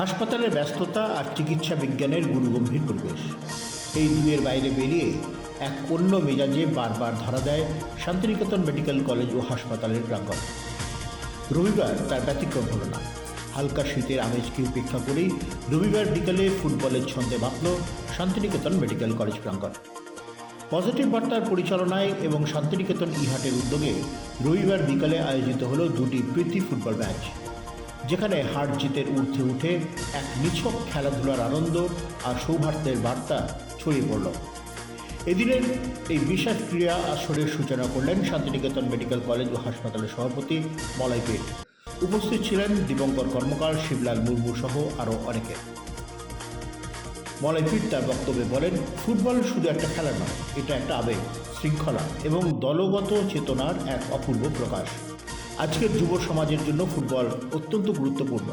হাসপাতালের ব্যস্ততা আর চিকিৎসা বিজ্ঞানের গুরুগম্ভীর পরিবেশ। এই দুয়ের বাইরে বেরিয়ে এক অন্য মেজাজে বারবার ধরা দেয় শান্তিনিকেতন মেডিকেল কলেজ ও হাসপাতালের প্রাঙ্গণ। রবিবার তার ব্যতিক্রম হলো না। হালকা শীতের আমেজকে উপেক্ষা করেই রবিবার বিকালে ফুটবলের ছন্দে বাঁধল শান্তিনিকেতন মেডিকেল কলেজ প্রাঙ্গণ। পজিটিভ বার্তার পরিচালনায় এবং শান্তিনিকেতন ইহাটের উদ্যোগে রবিবার বিকালে আয়োজিত হলো দুটি প্রীতি ফুটবল ম্যাচ। যেখানে হার জিতের ঊর্ধ্বে উঠে এক নিছক খেলাধুলার আনন্দ আর সৌভার্দ্যের বার্তা ছড়িয়ে পড়ল। এদিনের এই বিশেষ ক্রিয়া আসরের সূচনা করলেন শান্তিনিকেতন মেডিকেল কলেজ ও হাসপাতালের সভাপতি মলয় পেট। উপস্থিত ছিলেন দিবঙ্কর কর্মকার, শিবলাল মুর্মু সহ আরও অনেকে। মলয়পীঠ তার বক্তব্যে বলেন, ফুটবল শুধু একটা খেলা নয়, এটা একটা আবেগ, শৃঙ্খলা এবং দলগত চেতনার এক অপূর্ব প্রকাশ। আজকের যুব সমাজের জন্য ফুটবল অত্যন্ত গুরুত্বপূর্ণ,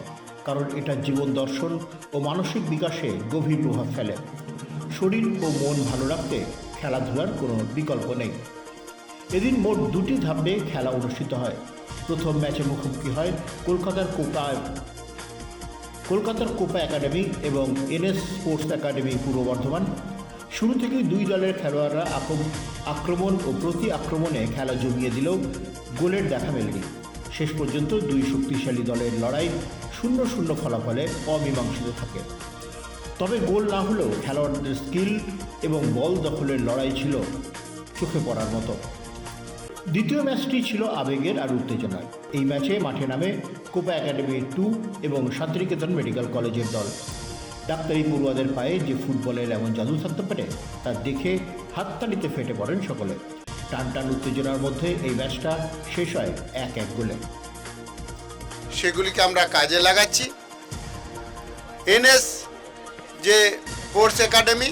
কারণ এটা জীবন দর্শন ও মানসিক বিকাশে গভীর প্রভাব ফেলে। শরীর ও মন ভালো রাখতে খেলাধুলার কোনো বিকল্প নেই। এদিন মোট দুটি ধাপে খেলা অনুষ্ঠিত হয়। প্রথম ম্যাচে মুখোমুখি হয় কলকাতার কোপা কলকাতার কোপা একাডেমি এবং এনএস স্পোর্টস একাডেমি পূর্ব বর্ধমান। শুরু থেকেই দুই দলের খেলোয়াড়রা আক্রম- আক্রমণ ও প্রতি আক্রমণে খেলা জমিয়ে দিলেও গোলের দেখা মেলেনি। শেষ পর্যন্ত দুই শক্তিশালী দলের লড়াই শূন্য শূন্য ফলাফলে অমীমাংসিত থাকে। তবে গোল না হলেও খেলোয়াড়দের স্কিল এবং বল দখলের লড়াই ছিল চোখে পড়ার মতো। দ্বিতীয় ম্যাচটি ছিল আবেগের আর উত্তেজনার। এই ম্যাচে মাঠে নামে কোপা একাডেমি টু এবং শান্তিনিকেতন মেডিকেল কলেজের দল। ডাক্তারি পড়ুয়াদের পায়ে যে ফুটবলের এমন জাদু থাকতে পারে, তা দেখে হাততালিতে ফেটে পড়েন সকলে। টান টান উত্তেজনার মধ্যে এই ম্যাচটা শেষ হয় এক এক গোলে। সেগুলিকে আমরা কাজে লাগাচ্ছি। এনএস যে স্পোর্টস একাডেমি,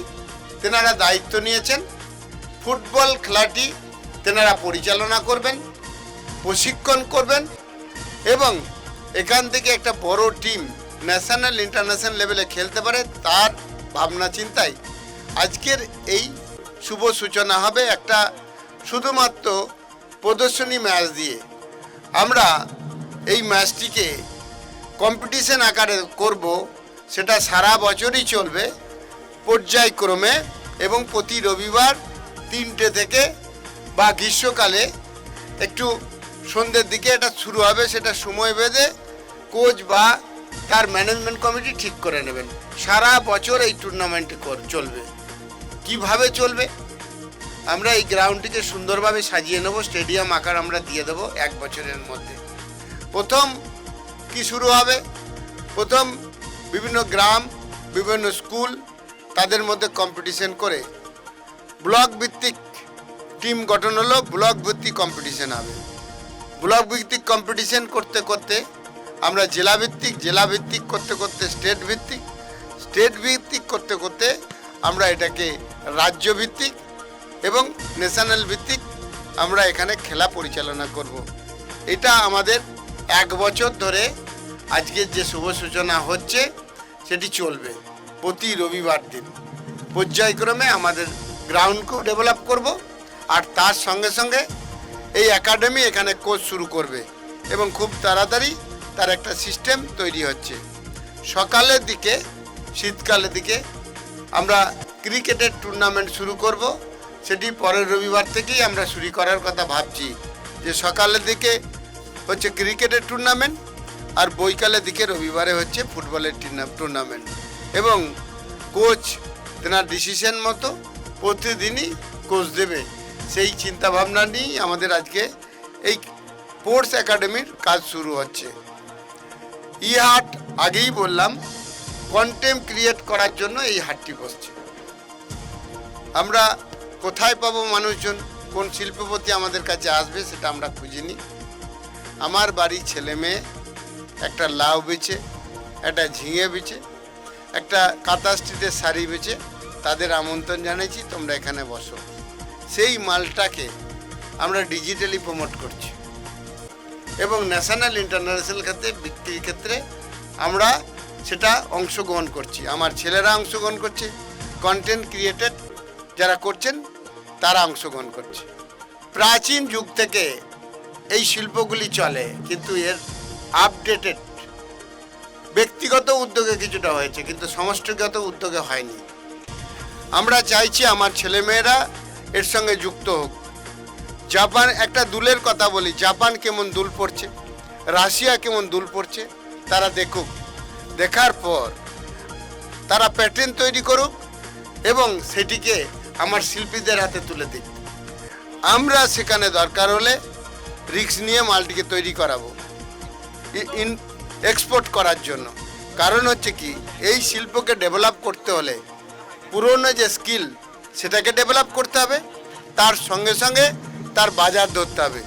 তেনারা দায়িত্ব নিয়েছেন। ফুটবল খেলাটি তেনারা পরিচালনা করবেন, প্রশিক্ষণ করবেন এবং এখান থেকে একটা বড় টিম ন্যাশনাল, ইন্টারন্যাশনাল লেভেলে খেলতে পারে তার ভাবনা চিন্তায় আজকের এই শুভ সূচনা হবে একটা শুধুমাত্র প্রদর্শনী ম্যাচ দিয়ে। আমরা এই ম্যাচটিকে কম্পিটিশন আকারে করব, সেটা সারা বছরই চলবে পর্যায়ক্রমে এবং প্রতি রবিবার তিনটে থেকে বা গ্রীষ্মকালে একটু সন্ধ্যের দিকে এটা শুরু হবে, সেটা সময় বেঁধে কোচ বা তার ম্যানেজমেন্ট কমিটি ঠিক করে নেবেন। সারা বছর এই টুর্নামেন্ট চলবে। কীভাবে চলবে? আমরা এই গ্রাউন্ডটিকে সুন্দরভাবে সাজিয়ে নেব স্টেডিয়াম আকার আমরা দিয়ে দেবো এক বছরের মধ্যে। প্রথম কি শুরু হবে? প্রথম বিভিন্ন গ্রাম, বিভিন্ন স্কুল তাদের মধ্যে কম্পিটিশন করে ব্লক ভিত্তিক টিম গঠন হলো ব্লক ভিত্তিক কম্পিটিশন হবে। ব্লক ভিত্তিক কম্পিটিশন করতে করতে আমরা জেলা ভিত্তিক জেলা ভিত্তিক করতে করতে স্টেট ভিত্তিক স্টেট ভিত্তিক করতে করতে আমরা এটাকে রাজ্য ভিত্তিক এবং ন্যাশনাল ভিত্তিক আমরা এখানে খেলা পরিচালনা করব। এটা আমাদের এক বছর ধরে আজকের যে শুভ সূচনা হচ্ছে, সেটি চলবে প্রতি রবিবার দিন পর্যায়ক্রমে আমাদের গ্রাউন্ডকেও ডেভেলপ করব আর তার সঙ্গে সঙ্গে এই একাডেমি এখানে কোর্স শুরু করবে এবং খুব তাড়াতাড়ি তার একটা সিস্টেম তৈরি হচ্ছে। সকালের দিকে, শীতকালের দিকে আমরা ক্রিকেটের টুর্নামেন্ট শুরু করব। সেটি পরের রবিবার থেকেই আমরা শুরু করার কথা ভাবছি। যে সকালের দিকে হচ্ছে ক্রিকেটের টুর্নামেন্ট আর বৈকালের দিকে রবিবারে হচ্ছে ফুটবলের টুর্নামেন্ট এবং কোচ তেনার ডিসিশন মতো প্রতিদিনই কোচ দেবে। সেই চিন্তাভাবনা নিয়েই আমাদের আজকে এই স্পোর্টস একাডেমির কাজ শুরু হচ্ছে। ই হাট আগেই বললাম কন্টেম ক্রিয়েট করার জন্য এই হাটটি বসছে। আমরা কোথায় পাবো মানুষজন, কোন শিল্পপতি আমাদের কাছে আসবে সেটা আমরা খুঁজিনি। আমার বাড়ির ছেলে মেয়ে একটা লাউ বেচে, একটা ঝিঙে বেচে, একটা কাঁথা স্ট্রিটের শাড়ি বেচে, তাদের আমন্ত্রণ জানিয়েছি তোমরা এখানে বসো। সেই মালটাকে আমরা ডিজিটালি প্রমোট করছি। এবং ন্যাশনাল ইন্টারন্যাশনাল ক্ষেত্রে বিক্রির ক্ষেত্রে আমরা সেটা অংশগ্রহণ করছি। আমার ছেলেরা অংশগ্রহণ করছে কন্টেন্ট ক্রিয়েটেড যারা করছেন, তারা অংশগ্রহণ করছে। প্রাচীন যুগ থেকে এই শিল্পগুলি চলে, কিন্তু এর আপডেটেড ব্যক্তিগত উদ্যোগে কিছুটা হয়েছে, কিন্তু সমষ্টিগত উদ্যোগে হয়নি। আমরা চাইছি আমার ছেলেমেয়েরা এর সঙ্গে যুক্ত হোক। জাপান একটা দুলের কথা বলি। জাপান কেমন দুল পড়ছে? রাশিয়া কেমন দুল পড়ছে? তারা দেখুক। দেখার পর তারা প্যাটার্ন তৈরি করুক এবং সেটিকে আমার শিল্পীদের হাতে তুলে দিক। আমরা সেখানে দরকার হলে রিস্ক নিয়ে মালটিকে তৈরি করাবো। ইন এক্সপোর্ট করার জন্য। কারণ হচ্ছে কি, এই শিল্পকে ডেভেলপ করতে হলে পুরনো যে স্কিল সেটাকে ডেভেলপ করতে হবে। তার সঙ্গে সঙ্গে তার বাজার ধরতে হবে।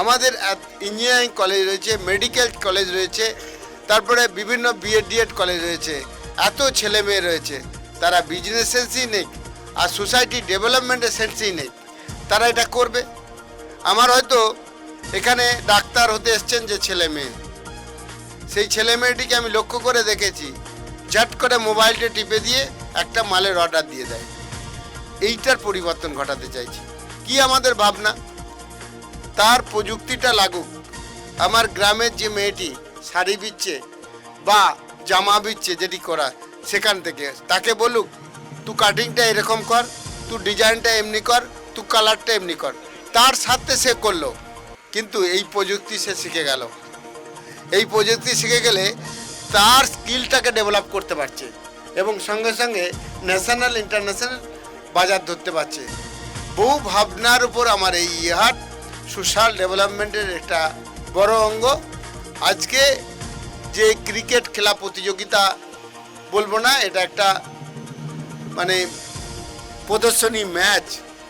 আমাদের ইঞ্জিনিয়ারিং কলেজ রয়েছে মেডিকেল কলেজ রয়েছে, তারপরে বিভিন্ন বিএড কলেজ রয়েছে। এত ছেলে মেয়ে রয়েছে। তারা বিজনেস সেন্সই নেই, আর সোসাইটি ডেভেলপমেন্টের সেন্সই নেই। তারা এটা করবে। আমার হয়তো এখানে ডাক্তার হতে এসছেন যে ছেলে মেয়ে সেই ছেলে মেয়েটিকে আমি লক্ষ্য করে দেখেছি। ঝট করে মোবাইলটা টিপে দিয়ে একটা মালের অর্ডার দিয়ে দেয়। এইটার পরিবর্তন ঘটাতে চাইছি। কি আমাদের ভাবনা? তার প্রযুক্তিটা লাগুক। আমার গ্রামের যে মেয়েটি শাড়ি বিচ্ছে বা জামা বিচ্ছে যেটি করা সেখান থেকে, তাকে বলুক তুই কাটিংটা এরকম কর তুই ডিজাইনটা এমনি কর তুই কালারটা এমনি কর। তার সাথে সে করল, কিন্তু এই প্রযুক্তি সে শিখে গেল। এই প্রযুক্তি শিখে গেলে তার স্কিলটাকে ডেভেলপ করতে পারছে এবং সঙ্গে সঙ্গে ন্যাশনাল ইন্টারন্যাশনাল বাজার ধরতে পারছে। বহু ভাবনার উপর আমার এই ইহাট সোশ্যাল ডেভেলপমেন্টের একটা বড় অঙ্গ। আজকে যে ক্রিকেট খেলা প্রতিযোগিতা বলব না, এটা একটা মানে প্রদর্শনী ম্যাচ।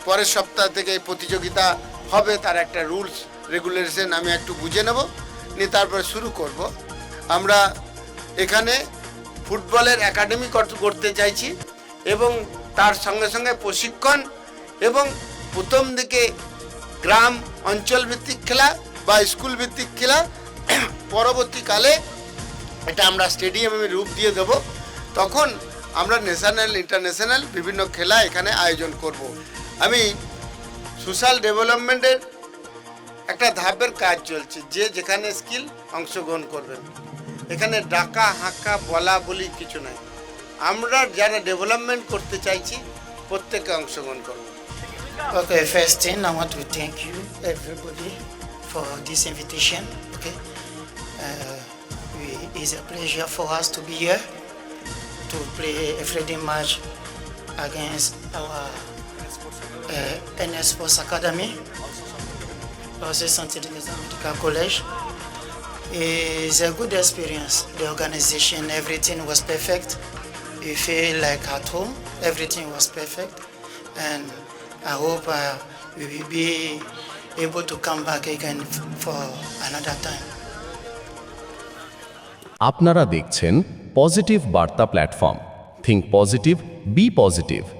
পরের সপ্তাহ থেকে প্রতিযোগিতা হবে, তার একটা রুলস, রেগুলেশন আমি একটু বুঝে নেব, নিয়ে তারপরে শুরু করব। আমরা এখানে ফুটবলের একাডেমি করতে চাইছি এবং তার সঙ্গে সঙ্গে প্রশিক্ষণ এবং প্রথম দিকে গ্রাম অঞ্চল ভিত্তিক খেলা বা স্কুল ভিত্তিক খেলা পরবর্তীকালে এটা আমরা স্টেডিয়ামে রূপ দিয়ে দেব। তখন আমরা ন্যাশনাল ইন্টারন্যাশনাল বিভিন্ন খেলা এখানে আয়োজন করব। আমি সোশ্যাল ডেভেলপমেন্টের একটা ধাপের কাজ চলছে, যে যেখানে স্কিল অংশগ্রহণ করবেন। এখানে ডাকা, হাঁকা, বলা, বলি কিছু নাই। আমরা যারা ডেভেলপমেন্ট করতে চাইছি, প্রত্যেকে অংশগ্রহণ করব। Okay, first thing, I want to thank you, everybody, for this invitation. Okay, uh, we, it's a pleasure for us to be here to play a friendly match against our uh, NS Sports Academy, also Santé College. It's a good experience. The organization, everything was perfect. You feel like at home. Everything was perfect, and I hope uh, we will be able to come back again for another time. আপনারা দেখছেন positive বার্তা platform think positive be positive